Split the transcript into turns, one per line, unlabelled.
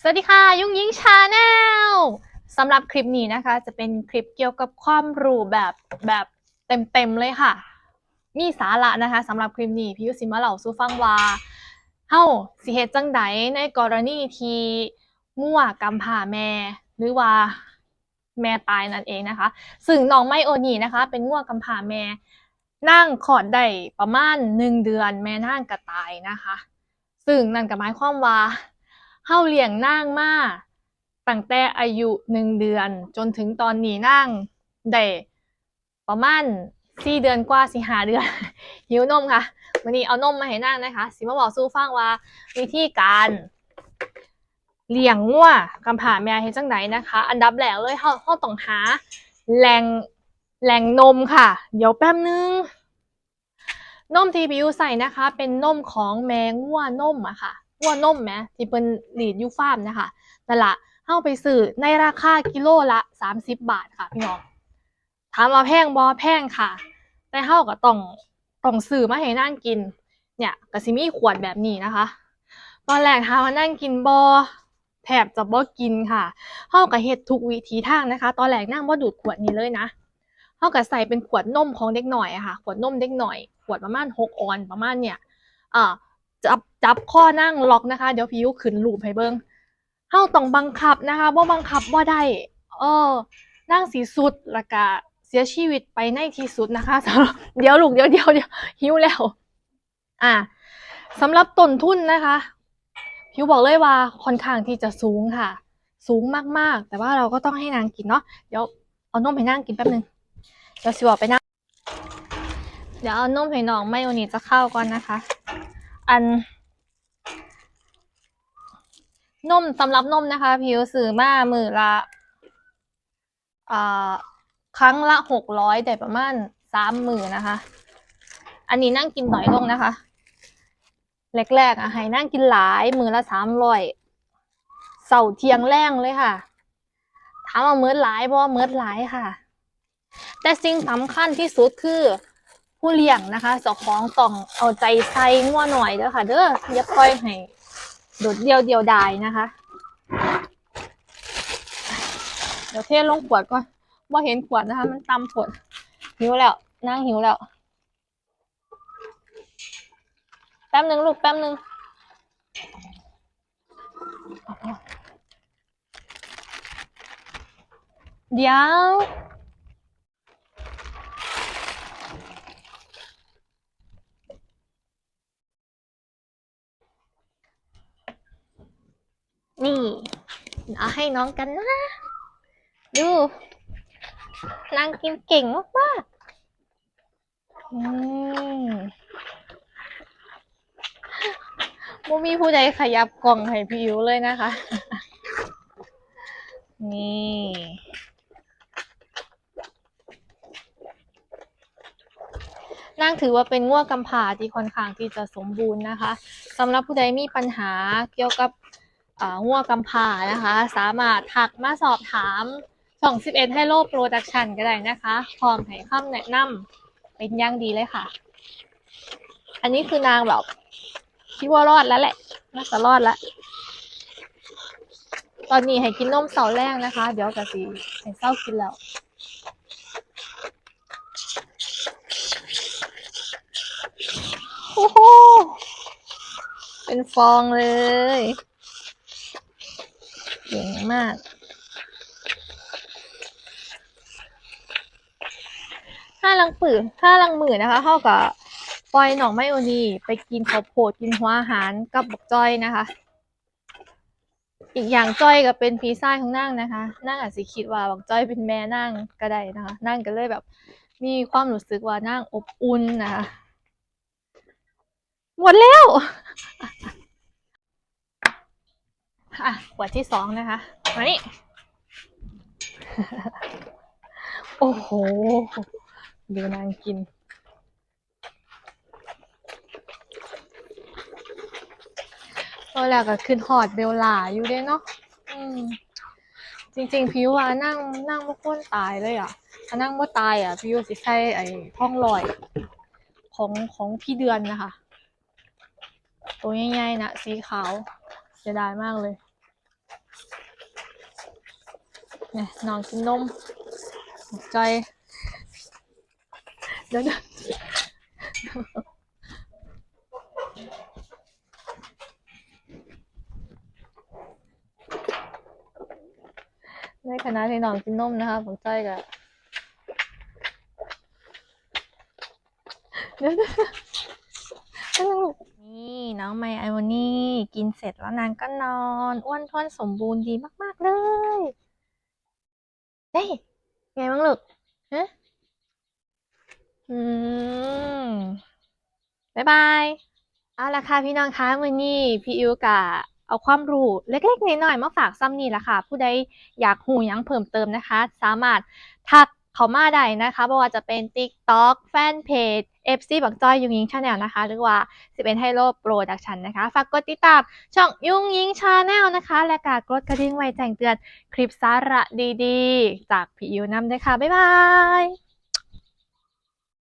สวัสดีค่ะ ยุงยิงชาแนลสำหรับคลิปนี้นะคะ จะเป็นคลิปเกี่ยวกับความรู้แบบแบบเต็มๆเลยค่ะ มีสาระนะคะสำหรับคลิปนี้พี่ยุสิมาเหล่าสู่ฟังว่าเฮาสิเฮ็ดจังใดในกรณีที่มั่วกำผ่าแม่ หรือว่าแม่ตายนั่นเองนะคะ ซึ่งน้องไมโอนีนะคะ เป็นง่วงกำผ่าแม่นั่งขอดได้ประมาณหนึ่งเดือนแม่นั่งกระตายนะคะ ซึ่งนั่นก็หมายความว่าเฮาเลี้ยงนางมาตั้งแต่อายุหนึ่งเดือน จนถึงตอนนี้นางได้ประมาณสี่เดือนกว่าสี่หาเดือน หิวนมค่ะวันนี้เอานมมาให้นางนะคะสิมาบอกสู้ฟังว่าวิธีการเลี้ยงงัวกำผ่าแม่เฮ็ดจังไดนะคะ อันดับแรกเลยเฮาเฮาต้องหาแหล่งแหล่งนมค่ะ เดี๋ยวแป๊บนึง นมที่บิวใส่นะคะ เป็นนมของแมงวัวนมอะค่ะวัวนมแหมที่เป็นหลีดยูฟาร์มนะคะนั่นละเข้าไปซื้อในราคากิโลละ 30 บาทค่ะพี่น้องถามว่าแพงบอแพงค่ะ แต่เฮาก็ต้องต้องซื้อมาให้นั่งกิน เนี่ยก็สิมีขวดแบบนี้นะคะ ตอนแรกถามว่านั่งกินบอแทบจะบ่กินค่ะเฮาก็เฮ็ดทุกวิธีทางนะคะ ตอนแรกนั่งบ่ดูดขวดนี้เลยนะเท่ากับใส่เป็นขวดนมของเด็กหน่อยอะค่ะ ขวดนมเด็กหน่อย วดประมาณหกออนประมาณเนี่ยอ่าจับจับข้อนั่งล็อกนะคะ เดี๋ยวพี่ยุขึ้นรูปให้เบิ้งเฮาต้องบังคับนะคะบ่บังคับบ่ได้เออนั่งสีสุดล้วก็เสียชีวิตไปในที่สุดนะคะสำหรับเดี๋ยวลูกเดี๋ยวเดี๋ยวเดี๋ยวหิวแล้ว อ่าสำหรับต้นทุนนะคะพิวบอกเลยว่าค่อนข้างที่จะสูงค่ะ สูงมากๆ แต่ว่าเราก็ต้องให้นางกินเนาะเดี๋ยวเอานมให้นางกินแป๊บนึงเดี๋ยวสิบอกไปนะ เดี๋ยวเอานมให้น้องไม่วันนี้จะเข้าก่อนนะคะ อันนมสำหรับนมนะคะพิวซื้อมามือละอครั้งละหกร้อยแต่ประมาณสามมือนะคะ อันนี้นั่งกินหน่อยลงนะคะ แรกๆอะให้นั่งกินหลายมือละสามร้อยเสาเทียงแรงเลยค่ะ ถามว่าเมื่อหลายเพราะว่เมื่อหลายค่ะ แต่สิ่งสำคัญที่สุดคือ ผู้เลี้ยงนะคะเจ้าของต้องเอาใจใส่งัวหน่อยเด้อค่ะ เด้ออย่าปล่อยให้โดดเดียวเดียวดายนะคะ เดี๋ยวเทลงขวดก่อนว่าเห็นขวดนะคะ มันตำผดหิวแล้วนั่งหิวแล้ว แป๊บนึงลูกแป๊บนึงเดี๋ยว นี่ เอาให้น้องกันนะ ดู นางกินเก่งมากๆอืมบ่มีผู้ใดขยับกล่องให้พี่อิวเลยนะคะ นี่นางถือว่าเป็นง่วงกำพร้าที่ค่อนข้างที่จะสมบูรณ์นะคะสำหรับผู้ใดมีปัญหาเกี่ยวกับ ง่วงกำพร้านะคะ สามารถทักมาสอบถามช่อง11 Hello Production ก็ได้นะคะพร้อมให้คำแนะนำเป็นย่างดีเลยค่ะ อันนี้คือนางแบบคิดว่ารอดแล้วแหละน่าจะรอดแล้วตอนนี้ให้กินนมเสาแรกนะคะ เดี๋ยวกะสิให้เศร้ากินแล้วโอ้โหเป็นฟองเลย เก่งมาก ถ้าลังปือถ้าลังหมือนะคะเท่ากับปล่อยหนองไมโอนีไปกินข้าวโพดกินหัวอาหารกับบักจ้อยนะคะ อีกอย่างจ้อยก็เป็นพี่าของนั่งนะคะ นั่งอาจสิคิดว่าบักจ้อยเป็นแม่นั่งก็ได้นะคะ นั่งก็เลยแบบมีความรู้สึกว่านั่งอบอุ่นนะคะ หมดแล้ว อะขวดที่สองนะคะมานี่โอ้โห ดูนางกิน ตอนแรกก็ขึ้นหอดเบลล่าอยู่เด้เนาะอืมจริง ๆพี่ว่านั่งนั่งม่ควรตายเลยอะถ้านั่งม่ตายอะพี่ว่าสิใส่ไอ้ท้องลอย ของของพี่เดือนนะคะ ตัวใหญ่ๆนะสีขาวเสียดายมากเลย นี่ยนองกินนมจอยเดี๋ยวเดี๋ยวในขณะที่นองกินนมนะคะผมจ้อยกับเดี๋ยวเดี๋ยวเดี๋ยว น้องไมไอวอนี่กินเสร็จแล้วนางก็นอน อ้วนท้วนสมบูรณ์ดีมาก ๆ เลยเฮ้ยไงบ้างลูกฮะอืมบ๊ายบายเอาละค่ะพี่น้องคะมือนี้พี่อิวกะเอาความรู้เล็กๆน้อยๆมาฝากซ้ำนี่ละค่ะ ผู้ใดอยากหูยังเพิ่มเติมนะคะ สามารถทักเขามาได้นะคะบ่ว่าจะเป็น TikTok แฟนเพจ FC บักจอยยุงยิงชาแนลนะคะ หรือว่าสิเป็นไฮโลโปรดักชันนะคะ ฝากกดติดตามช่องยุงยิงชาแนลนะคะ และกากดกระดิ่งไว้แจ้งเตือนคลิปสาระดีๆ จากพี่อิวนำด้วยค่ะ บ๊ายบาย